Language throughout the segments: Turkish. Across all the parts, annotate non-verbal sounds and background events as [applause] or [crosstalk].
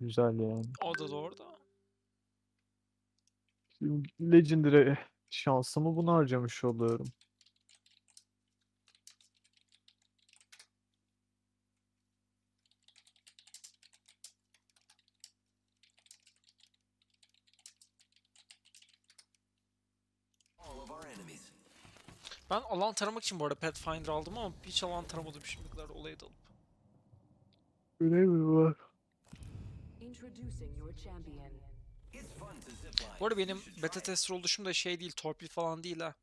Güzel yani. O da doğru da. Şimdi Legendary şansımı buna harcamış oluyorum. Ben alan taramak için bu arada Pathfinder aldım ama hiç alan taramadım şimdiye kadar olayı da alıp. Öyle mi var? Bu arada benim beta tester oluşum da şey değil, torpil falan değil ha.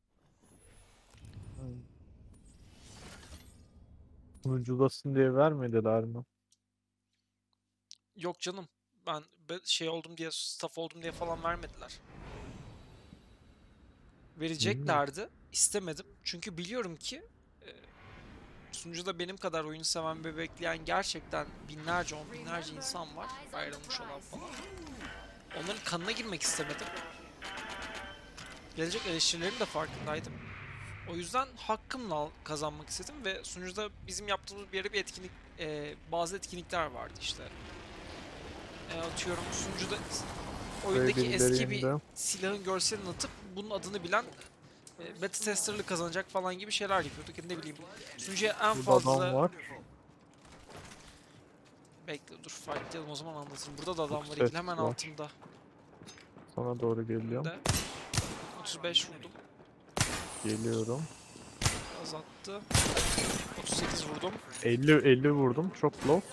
Sunucudasın diye vermediler mi? Yok canım. Ben be- şey oldum diye, staff oldum diye falan vermediler. Vereceklerdi. istemedim. Çünkü biliyorum ki sunucuda benim kadar oyun seven ve bekleyen gerçekten binlerce, on binlerce insan var. Ayrılmış olan falan. Onların kanına girmek istemedim. Gelecek eleştirilerin de farkındaydım. O yüzden hakkımla kazanmak istedim ve sunucuda bizim yaptığımız bir yere bir etkinlik, e, bazı etkinlikler vardı işte. E, atıyorum sunucuda oyundaki eski bir silahın görselini atıp bunun adını bilen beta tester'lı kazanacak falan gibi şeyler yapıyorduk. Ne bileyim sunucuya en fazla var. bekle dur fightlayalım o zaman anlatayım. Burada da adam var hemen var. altında. Sana doğru geliyorum. De. 35 vurdum. Geliyorum. Azattı. 38 vurdum. 50 50 vurdum. Çok low.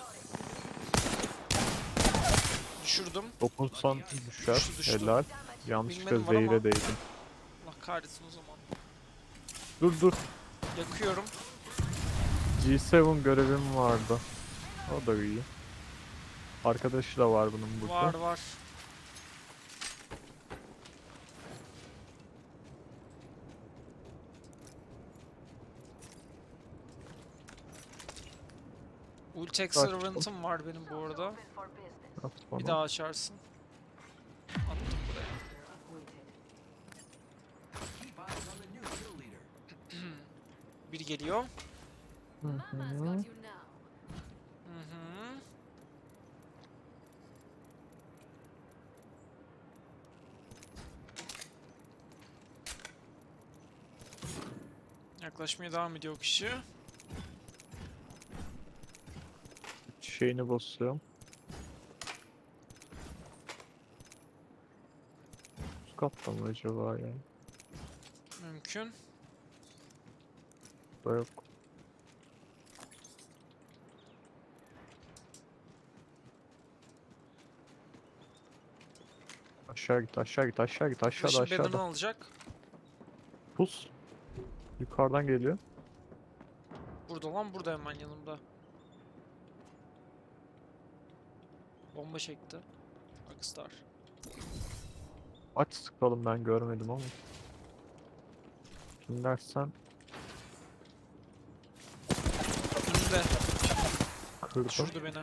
Düşürdüm. Dokunsan düşer. Düştü, düştü. Helal. Yanlışlıkla zehire değdim. Kahretsin o zaman. Dur dur. Yakıyorum. G7 görevim vardı. O da iyi. Arkadaşı da var bunun burada. Var var. Ultex Bak. Servant'ım var benim bu arada. Bir daha açarsın. Attım buraya. Keep eyes on the new kill leader. Biri geliyor. Hı hı. Yaklaşmaya devam ediyor o kişi. Şeyini basıyorum. Üst katta mı acaba ya? Mümkün. Da yok. Aşağı git, aşağı git, aşağı git, aşağıda, Flash'ın banner'ını aşağıda. alacak. Pus. Yukarıdan geliyor. Burada lan burada hemen yanımda. Bomba çekti. Rockstar. Aç sıkalım ben görmedim ama. Kim dersen kırdım. Düşürdü beni.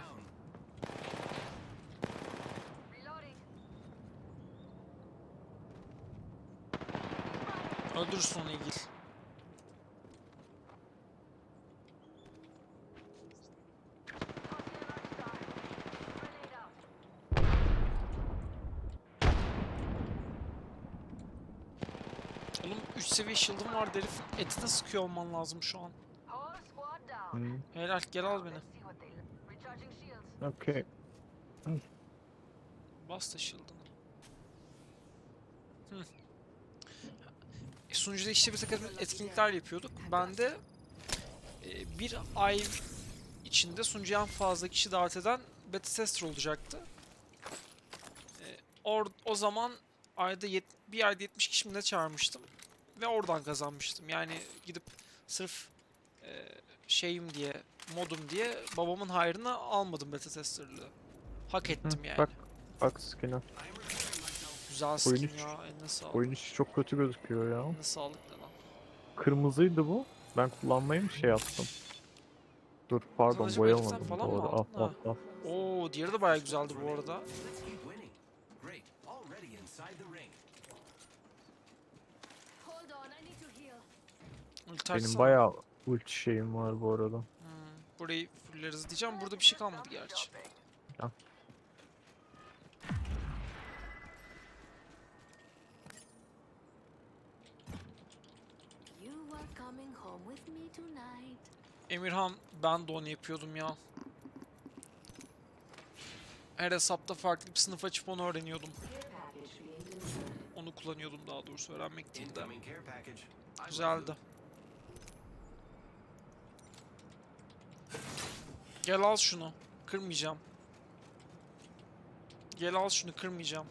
Öldürürsün onu ilgili. Oğlum 3 seviye shield'ım var herif. Etine sıkıyor olman lazım şu an. Hmm, Helal gel al beni. Okey. Bas da shield'ını. Hı. E, Sunucuda işte bir takım etkinlikler yapıyorduk. Ben de e, bir ay içinde sunucuya en fazla kişi davet eden beta tester olacaktı. E, or, o zaman ayda yet- bir ayda 70 kişi ne çağırmıştım ve oradan kazanmıştım. Yani gidip sırf e, şeyim diye, modum diye babamın hayrını almadım beta testerlığı. Hak Hı, ettim yani. Bak, bak skin'e. Güzel Oyun skin iç- ya. Eline sağlık. Oyun içi çok kötü gözüküyor ya. Eline sağlık ne lan. Kırmızıydı bu. Ben kullanmayı mı şey yaptım? Dur pardon belirten boyamadım falan doğru. Al al al. Oo, diğeri de bayağı güzeldi bu arada. Benim bayağı ulti şeyim var bu arada. Burayı fulleriz diyeceğim. Burada bir şey kalmadı gerçi. Ya. Emirhan ben de onu yapıyordum ya. Her hesapta farklı bir sınıf açıp onu öğreniyordum. Onu kullanıyordum daha doğrusu öğrenmek değil de. Güzeldi. Gel al şunu. Kırmayacağım. Gel al şunu kırmayacağım.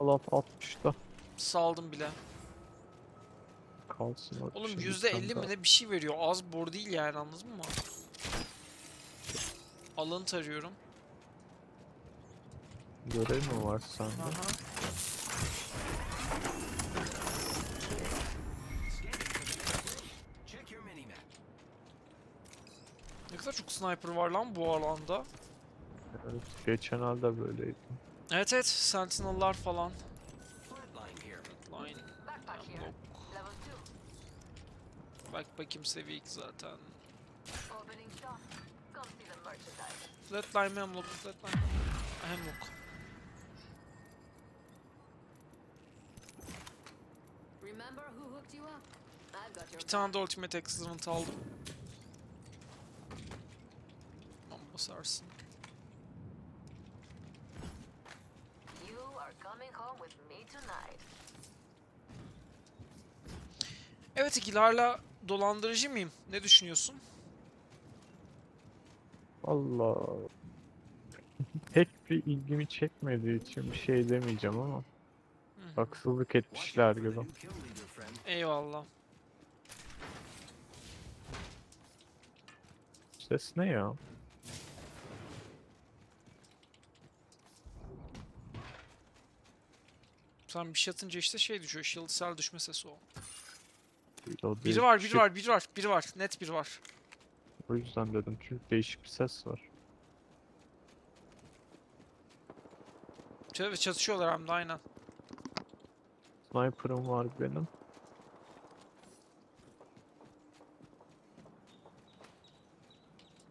Alat 60'da Saldım bile. kalsın. orada Oğlum şimdi yüzde sen elli daha- mi ne bir şey veriyor. Az bor değil yani anladın mı? Alanı tarıyorum. Görev mi var sende? Aha. Çok sniper var lan bu alanda. Evet, geçen halde böyleydi. Evet evet sentinel'lar falan. Flatline. Line. Backpack here. Yok. Level 2. Bak bakayım seviye 2 zaten. Flatline Hemlock, Flatline Hemlock. I've got your Bir tane de Ultimate Excellent aldım. Tonight. Evet ikilarla dolandırıcı mıyım? Ne düşünüyorsun? Valla pek bir ilgimi çekmediği için bir şey demeyeceğim ama Hı. haksızlık etmişler gibi. Eyvallah. Ses ne ya? Sen bir şey atınca işte şey düşüyor. Shield cell düşme sesi o. Biri var, biri şey- var, biri var, biri var. Net biri var. O yüzden dedim çünkü değişik bir ses var. Ç- Çatışıyorlar hem de aynen. Sniper'ım var benim.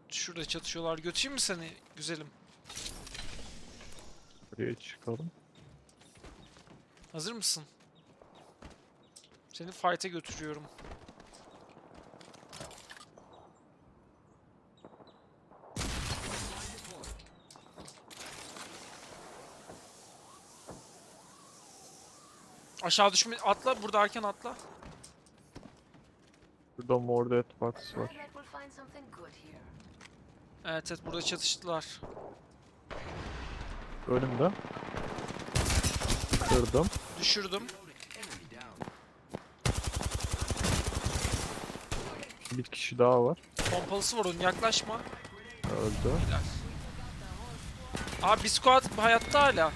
Şurada çatışıyorlar. Götüreyim mi seni güzelim? Buraya çıkalım. Hazır mısın? Seni fight'e götürüyorum. Aşağı düşme atla burada erken atla. Burada mor dead box var. Evet evet burada çatıştılar. Önümde. Kırdım. Düşürdüm. Bir kişi daha var. Pompalısı var onun yaklaşma. Öldü. Aa bir squad hayatta hala.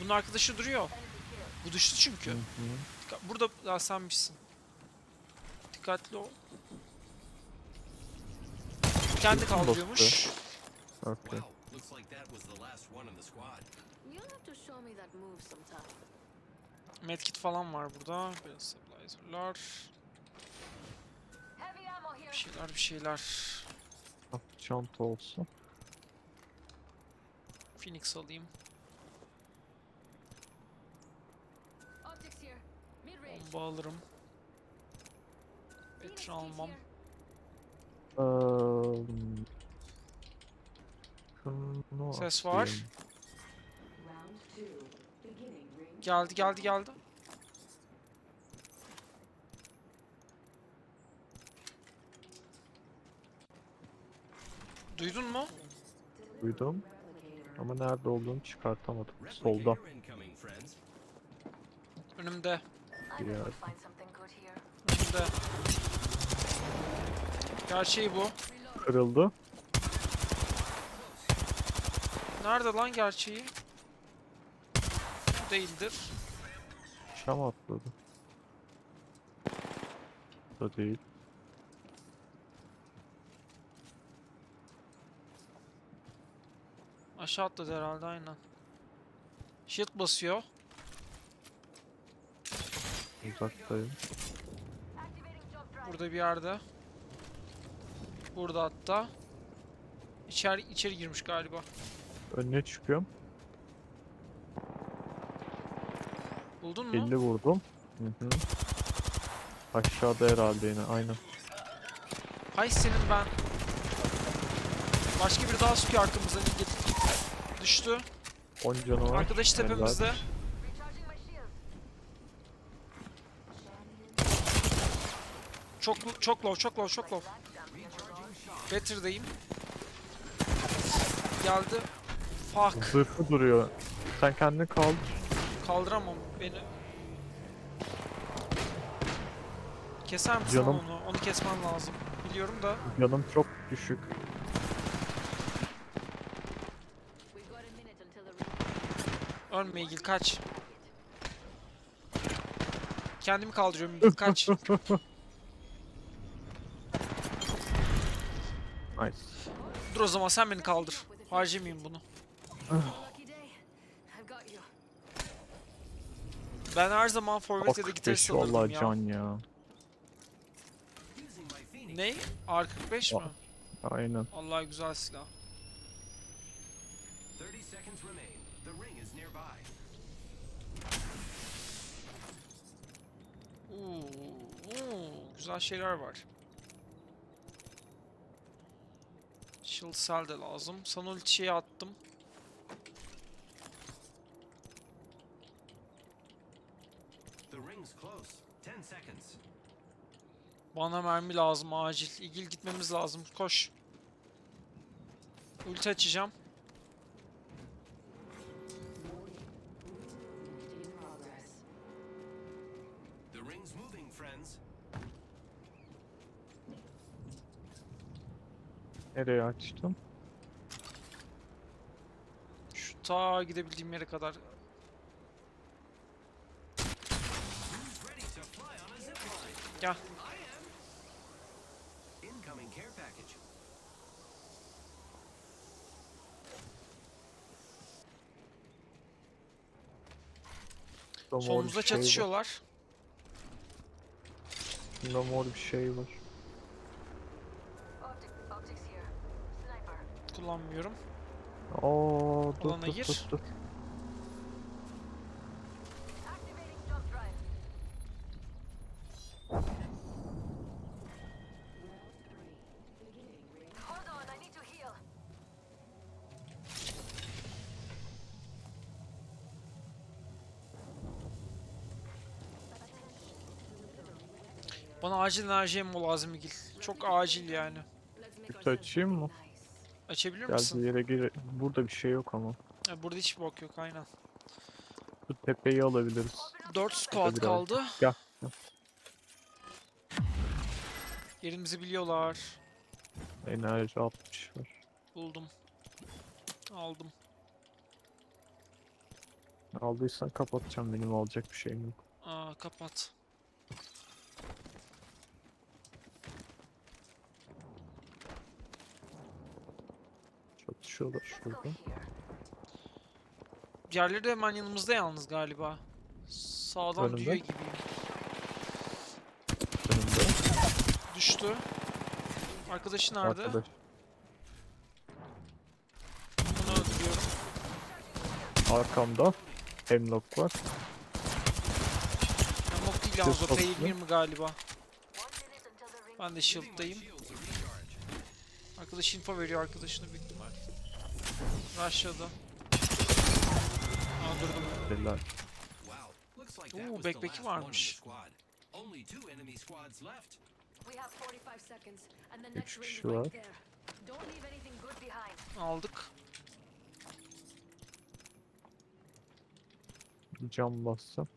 Bunun arkadaşı duruyor. Bu düştü çünkü. Hı hı. Dikkat- Burada daha senmişsin. Dikkatli ol. Kendi kaldırıyormuş. Okey. Medkit falan var burada. Biraz here. Bir şeyler bir şeyler. Çanta olsun. Phoenix alayım. Bomba alırım. Petra almam. Ses var. Geldi geldi geldi. Duydun mu? Duydum. Ama nerede olduğunu çıkartamadım. Solda. Önümde. Önümde. Gerçeği bu. Kırıldı. Nerede lan gerçeği? Değildir. Şam atladı. Da değil. Aşağı atladı herhalde aynen. Shield basıyor. Uzaktayım. Burada bir yerde. Burada hatta. İçeri içeri girmiş galiba. Önüne çıkıyorum. Buldun mu? 50 vurdum. Hı hı. Aşağıda herhalde yine aynen. Ay senin ben. Başka bir daha sıkıyor arkamızdan. Git. Düştü. 10 canı var. Arkadaş tepemizde. Çok çok low, çok low, çok low. Better'dayım. Geldi. Fuck. Zırhı duruyor. Sen kendini kaldır. Kaldıramam beni. Keser misin Canım. onu? Onu kesmen lazım. Biliyorum da. Canım çok düşük. We've got a minute until the ring. Ölme İgil kaç. Kendimi kaldırıyorum [laughs] kaç. Nice. Dur o zaman sen beni kaldır. Harcamayayım bunu. [laughs] Lucky day. I've got you. Ben her zaman forvet ya da gitarist 5 vallahi alırdım ya. can ya. Ne? R45 mi? Aynen. Allah güzel silah. 30 seconds remain. The ring is nearby. Oo, oo, güzel şeyler var. Shield cell de lazım. Sana ultiyi attım. The ring's close. 10 seconds. Bana mermi lazım acil. İgil gitmemiz lazım. Koş. Ulti açacağım. Nereye açtım? Şu ta gidebildiğim yere kadar. Bir Solumuzda şey çatışıyorlar. Şurada mor bir şey var. Optic, optics here. Sniper. Kullanmıyorum. Oo dur Alana dur gir. dur dur. Bana acil enerji ammo lazım İgil. Çok acil yani. Ourselves açayım mı? Açabilir Geldiği misin? yere gir. Burada bir şey yok ama. Ha, burada hiç bok yok aynen. Şu tepeyi alabiliriz. 4 squad biraz. kaldı. Gel. Yerimizi biliyorlar. Enerji 60 var. Buldum. Aldım. Aldıysan kapatacağım benim alacak bir şeyim yok. Aa kapat. Çatışıyorlar şurada. Diğerleri de hemen yanımızda yalnız galiba. Sağdan Önümde. duyuyor gibiyim. Önümde. Düştü. Arkadaşı nerede? Arkadaş. Bunu öldürüyorum. Arkamda. Hemlock var. Yamuk değil yalnız o Çok P20 mi galiba? Ben de shield'dayım. Arkadaş info veriyor arkadaşına büyük that Ooh, was the backpack'i varmış. squad. Only two enemy squads left. We have 45 seconds, and the Üç next ring is kişi var. Aldık. Cam bassam.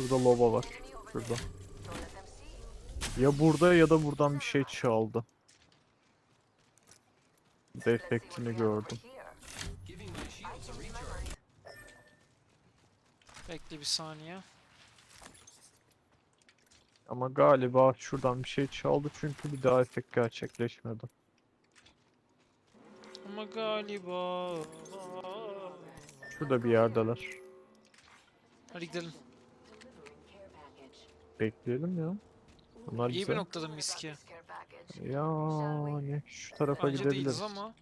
Burada loba var. Şurada. Ya burada ya da buradan bir şey çaldı. Defektini gördüm. Bekle bir saniye. Ama galiba şuradan bir şey çaldı çünkü bir daha efekt gerçekleşmedi. Ama galiba... Şurada bir yerdeler. Hadi gidelim. Bekleyelim ya. Bunlar İyi güzel. bir noktadım miski. Yani şu tarafa Önce gidebiliriz. ama.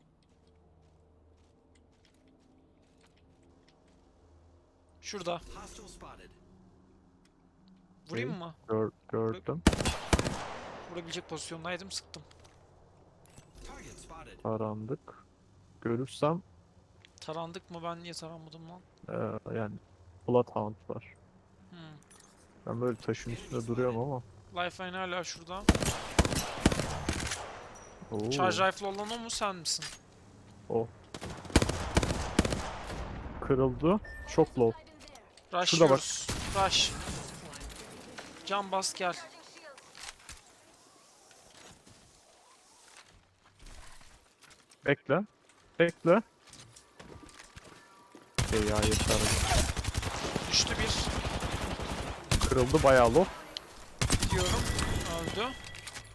Şurada. Vurayım mı? Gör, gördüm. Vurabilecek pozisyondaydım sıktım. Tarandık. Görürsem Tarandık mı ben niye taranmadım lan? eee, yani Bloodhound var. Ben böyle taşın üstünde duruyorum ama. Lifeline hala şurada. Oo, Charge rifle olan o mu sen misin? o. Kırıldı. Çok low. Rush Şurada bak. yiyoruz. Rush. Can bas gel. Bekle. Bekle. Şey ya yeter. Düştü bir. Kırıldı bayağı low. Gidiyorum. Öldü.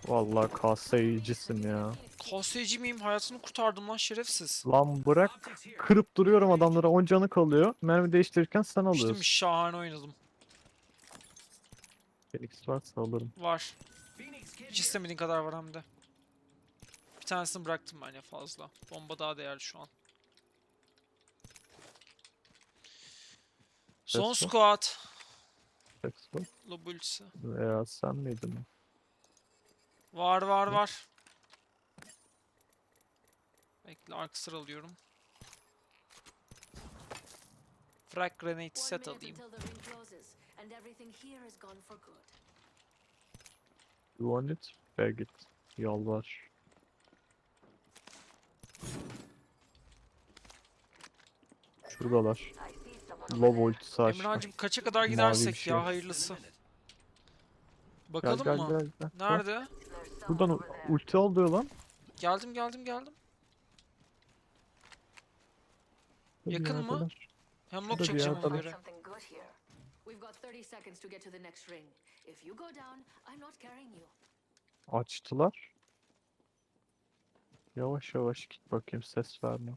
Vallahi kasayıcısın ya. KSC miyim? Hayatını kurtardım lan şerefsiz. Lan bırak. Kırıp duruyorum adamlara 10 canı kalıyor. Mermi değiştirirken sen İşte alıyorsun. şahane oynadım. Felix varsa alırım. Var. Hiç istemediğin kadar var hem de. Bir tanesini bıraktım ben ya fazla. Bomba daha değerli şu an. Son Ses var. Lobulsi. Veya sen miydin? Var var var. Bekle ark sıralıyorum. Frag grenade set alayım. You want it? Beg it. Yalvar. Şuradalar. Low ultisi açtı. Emirhan'cım kaça kadar gidersek şey. ya hayırlısı. Gel Bakalım gel mı? gel. gel. Nerede? Buradan ulti alıyor lan. Geldim geldim geldim. Yakın mı? yerdeler. Hemlock çekeceğim ona göre. Something good here. We've got 30 seconds to get to the next ring. If you go down, I'm not carrying you. Açtılar. Yavaş yavaş git bakayım ses verme.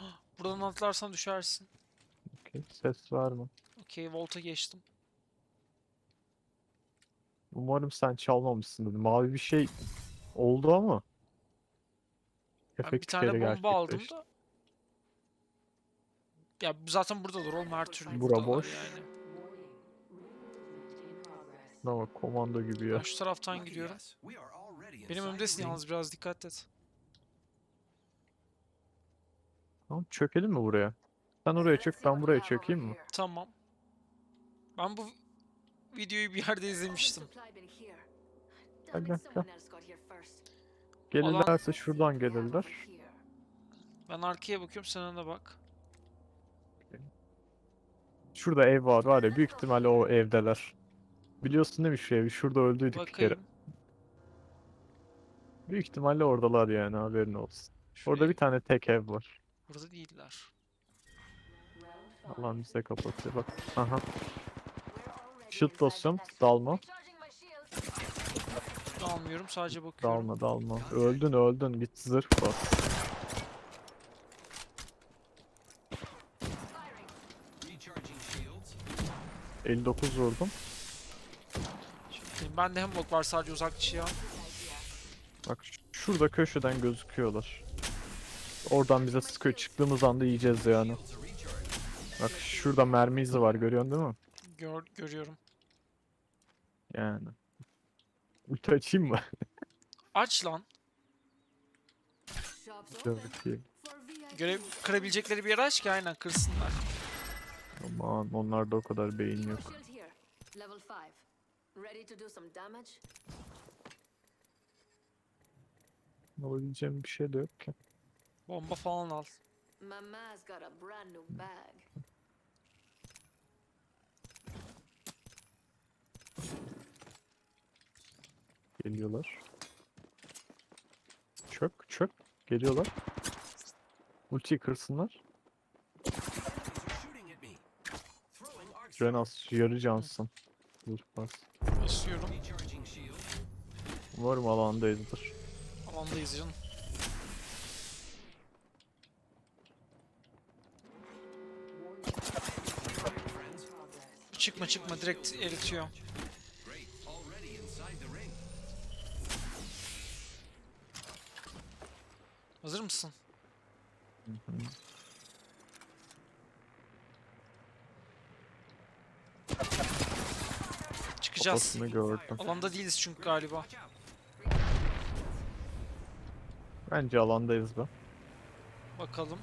[gasps] Buradan atlarsan düşersin. Okey ses verme. Okey volta geçtim. Umarım sen çalmamışsındır. Mavi bir şey oldu ama. Ben bir tane bomba aldım da. Ya zaten buradadır oğlum her türlü Bura boş. yani. Ama komando gibi ya. Ben şu taraftan gidiyorum. Benim önümdesin yalnız biraz dikkat et. Tamam çökelim mi buraya? Sen oraya çök ben buraya çökeyim mi? Tamam. Ben bu videoyu bir yerde izlemiştim. Gel, gel, first. Gelirlerse şuradan gelirler. Ben arkaya bakıyorum sen öne bak. Şurada ev var var ya büyük ihtimalle o evdeler. Biliyorsun değil mi şu evi? Şurada öldüydük bir kere. Bakayım. Büyük ihtimalle oradalar yani haberin olsun. Orada Şuraya- bir tane tek ev var. Burada değiller. Allah'ım bize kapatıyor bak. Aha. Next ring. Dalma. Recharging my shields. Almıyorum sadece bakıyorum. Dalma dalma. Öldün öldün. Git zırh bas. Firing. Recharging shields. 59 vurdum. Şimdi ben de hemlock var sadece uzakçı ya. Bak şurada köşeden gözüküyorlar. Oradan bize sıkıyor. Çıktığımız anda yiyeceğiz yani. Bak şurada mermi izi var görüyorsun değil mi? Gör, görüyorum. Yani. Ulti açayım mı? [laughs] Aç lan. VIP. Görev kırabilecekleri bir yer aç ki aynen kırsınlar. Aman onlarda o kadar beyin yok. shield here. Level 5. Ready to do some damage? Alabileceğim bir şey de yok ki. Bomba falan al. Mama's got a brand new bag. Geliyorlar. Çök çök. Geliyorlar. Ultiyi kırsınlar. Enemies are shooting at me. Throwing arc Ren az yarı cansın. Dur bas. Basıyorum. Umarım alandayızdır. Alandayız canım. Çıkma çıkma direkt eritiyor. Hazır mısın? Hı. Çıkacağız. Alanda değiliz çünkü galiba. Bence alandayız be. Bakalım.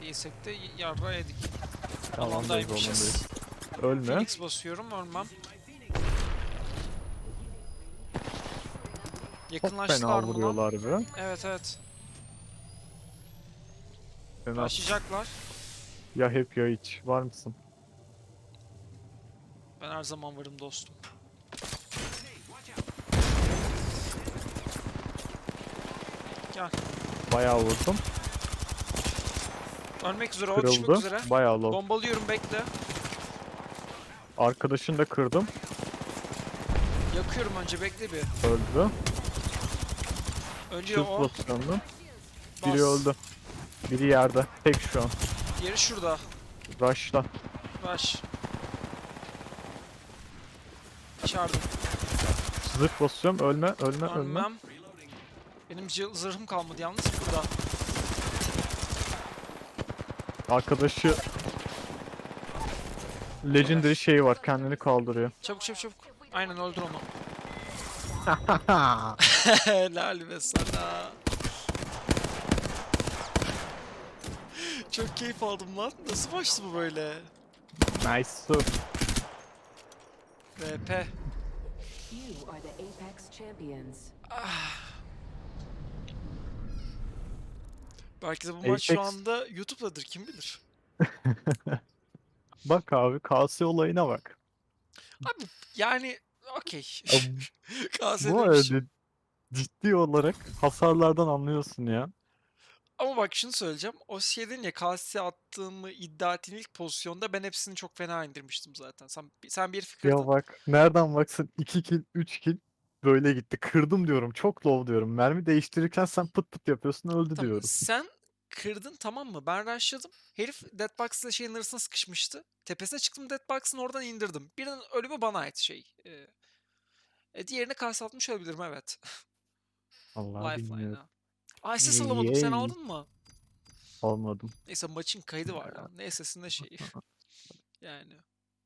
Değilsek de yarra yedik. Alandayız, alandayız. Ölme. Phoenix basıyorum, ölmem. Yakınlaştılar Çok fena vuruyorlar be. Evet evet. Fena. Başlayacaklar. Ya hep ya hiç. Var mısın? Ben her zaman varım dostum. Gel. Bayağı vurdum. Ölmek üzere, o düşmek üzere. Bayağı low. Bombalıyorum bekle. Arkadaşını da kırdım. Yakıyorum önce bekle bir. Öldü. Önce Çift o. pozisyonlu. Biri öldü. Biri yerde. Tek şu an. Diğeri şurada. Rush'la. Rush. İçeride. Zırh basıyorum. Ölme, ölme, ölme. Ölmem. Benim zırhım kalmadı yalnız burada. Arkadaşı Legendary şey var. Kendini kaldırıyor. Çabuk çabuk çabuk. Aynen öldür onu. [laughs] [laughs] Helal be sana. Çok keyif aldım lan. Nasıl başladı bu böyle? nice surf. VP. You are the Apex champions. Belki de bu maç şu Apex- anda YouTube'dadır kim bilir. [laughs] Bak abi KS olayına bak. Abi yani okey. KS [laughs] Bu demiş. arada ciddi olarak hasarlardan anlıyorsun ya. Ama bak şunu söyleyeceğim. O şeyden ya KS attığımı iddia ettiğin ilk pozisyonda ben hepsini çok fena indirmiştim zaten. Sen, sen bir fikir Ya bak nereden baksan 2 kill 3 kill böyle gitti. Kırdım diyorum. Çok low diyorum. Mermi değiştirirken sen pıt pıt yapıyorsun öldü Tamam, diyorum. sen kırdın tamam mı? Ben rushladım. Herif Deadbox ile şeyin arasına sıkışmıştı. Tepesine çıktım Deadbox'ın oradan indirdim. Birinin ölümü bana ait şey. Ee, e, diğerini karşı atmış olabilirim evet. [laughs] Allah bilmiyorum. Ay ses alamadım sen aldın mı? Olmadım. Neyse maçın kaydı var lan. [laughs] Ne sesinde şey. [laughs] yani.